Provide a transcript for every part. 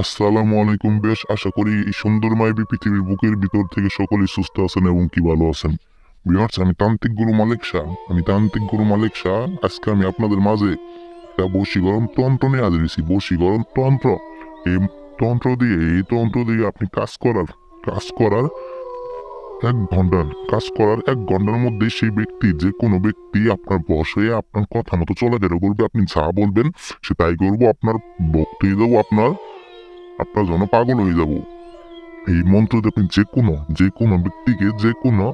আসসালামু আলাইকুম বেশ, আশা করি এই সুন্দর সুন্দরময় পৃথিবীর বুকের ভিতর থেকে সকলেই সুস্থ আছেন এবং কি ভালো আছেন। বিহার্স আমি তান্ত্রিক গুরু মালিক শাহ। আমি তান্ত্রিক গুরু মালিক শাহ। আজকে আমি আপনাদের মাঝে একটা বশীকরণ তন্ত্র নিয়ে হাজিরেছি বশীকরণ তন্ত্র। এই তন্ত্র দিয়ে, এই তন্ত্র দিয়ে আপনি কাজ করার কাজ করার এক ঘণ্টার কাজ করার এক ঘণ্টার মধ্যে সেই ব্যক্তি, যে কোনো ব্যক্তি আপনার বস হয়ে আপনার কথা মতো চলাফেরা করবে। আপনি যা বলবেন, সে তাই করব। আপনার বক্তব্য দেবো, আপনার আপনার জন্য পাগল হয়ে যাব। এই মন্ত্র আপনি যে কোনো যে কোনো ব্যক্তিকে যে কোনো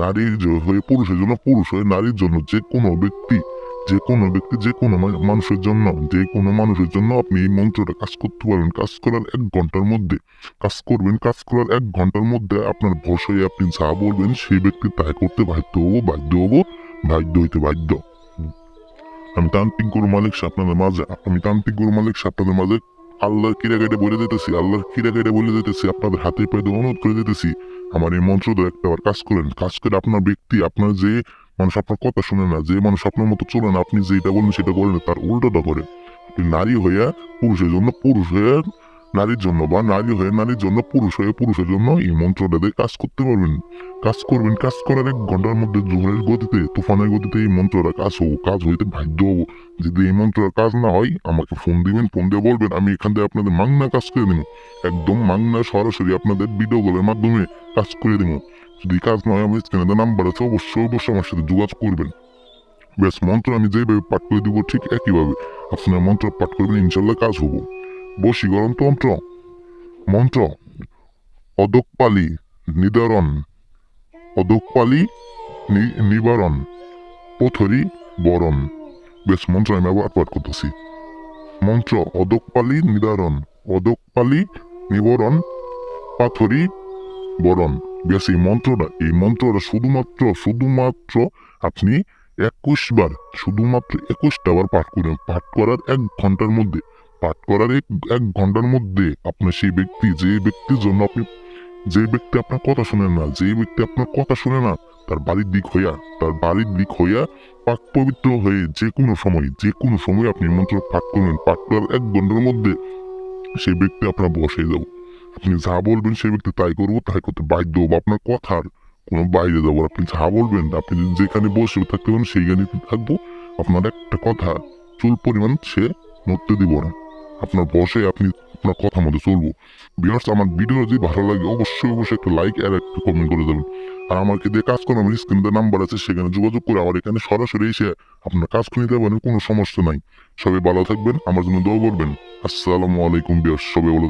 নারীর হয়ে পুরুষের জন্য পুরুষ হয়ে নারীর জন্য যে কোনো ব্যক্তি যে কোনো ব্যক্তি যে কোনো মানুষের জন্য যে কোনো মানুষের জন্য আপনি এই মন্ত্রটা কাজ করতে পারবেন। কাজ করার এক ঘণ্টার মধ্যে কাজ করবেন কাজ করার এক ঘণ্টার মধ্যে আপনার হয়ে আপনি যা বলবেন সেই ব্যক্তি তাই করতে বাধ্য হব বাধ্য হব বাধ্য হইতে বাধ্য। আমি তান্ত্রিক গরু মালিক শাহ আপনাদের মাঝে আমি তান্ত্রিক গরু মালিক শাহ আপনাদের মাঝে আল্লাহর কিরা কেটে বলে দিতেছি আল্লাহ কিরা কেটে বলে দিতেছি, আপনাদের হাতে পায়ে অনুরোধ করে দিতেছি। আমার এই মন্ত্র তো একটা বার কাজ করেন, কাজ করে আপনার ব্যক্তি, আপনার যে মানুষ আপনার কথা শুনে না, যে মানুষ আপনার মতো চলে না, আপনি যেটা বলেন সেটা করেন, তার উল্টোটা করে আপনি নারী হইয়া পুরুষের জন্য পুরুষ হয়ে নারীর জন্য বা নারী হয়ে নারীর জন্য, পুরুষ হয়ে পুরুষের জন্য এই মন্ত্রটা দিয়ে কাজ করতে পারবেন। কাজ করবেন, কাজ করার এক ঘণ্টার মধ্যে জোহরের গতিতে, তুফানের গতিতে এই মন্ত্রটা কাজ হব কাজ হইতে বাধ্য হব। যদি এই মন্ত্রের কাজ না হয়, আমাকে ফোন দিবেন, ফোন দিয়ে বলবেন, আমি এখান থেকে আপনাদের মাংনা কাজ করে দেবো। একদম মাংনা সরাসরি আপনাদের ভিডিও কলের মাধ্যমে কাজ করে দেবো। যদি কাজ না হয়, আমার স্ক্রিনে নাম্বার আছে, অবশ্যই অবশ্যই আমার সাথে যোগাযোগ করবেন। ব্যাস, মন্ত্র আমি যেভাবে পাঠ করে দিব ঠিক একইভাবে। আপনার মন্ত্র পাঠ করবেন, ইনশাল্লাহ কাজ হব। বশীকরণ তন্ত্র মন্ত্র। অদকপালি নিদারণ। অদকপালি নিবারণ। পথরি বরণ। বেশ, মন্ত্র আমি আবার পাঠ করতেছি। মন্ত্র, অদকপালি নিদারণ। অদকপালি নিবরণ। পাথরি বরণ। বেশ, এই মন্ত্রটা এই মন্ত্রটা শুধুমাত্র শুধুমাত্র আপনি একুশ বার, শুধুমাত্র একুশটা বার পাঠ করবেন পাঠ করার এক ঘণ্টার মধ্যে পাঠ করার এক এক ঘণ্টার মধ্যে আপনার সেই ব্যক্তি, যে ব্যক্তির জন্য আপনি, যে ব্যক্তি আপনার কথা শুনে না, যে ব্যক্তি আপনার কথা শুনে না, তার বাড়ির দিক হইয়া, তার বাড়ির দিক হইয়া পাক পবিত্র হয়ে যে কোনো সময়, যে কোনো সময় আপনি মন্ত্র পাঠ করবেন। পাঠ করার এক ঘণ্টার মধ্যে সেই ব্যক্তি আপনার বসে যাব। আপনি যা বলবেন সেই ব্যক্তি তাই করব, তাই করতে বাধ্য হব। আপনার কথার কোনো বাইরে যাব আপনি যা বলবেন, আপনি যেখানে বসে থাকতে পারেন সেইখানে থাকব। আপনার একটা কথা চুল পরিমাণ সে নড়তে দিব না। আপনার বসে আপনি আপনার কথা মতো চলবো। বিহার্স আমার ভিডিও যদি ভালো লাগে, অবশ্যই অবশ্যই একটা লাইক আর একটা কমেন্ট করে দেবেন। আর আমাকে দিয়ে কাজ করেন আমার স্ক্রিনে নাম্বার আছে, সেখানে যোগাযোগ করে আমার এখানে সরাসরি এসে আপনার কাজ করে নিতে পারেন কোনো সমস্যা নাই। সবাই ভালো থাকবেন, আমার জন্য দোয়া করবেন। আসসালামু আলাইকুম বিহার্স সবাই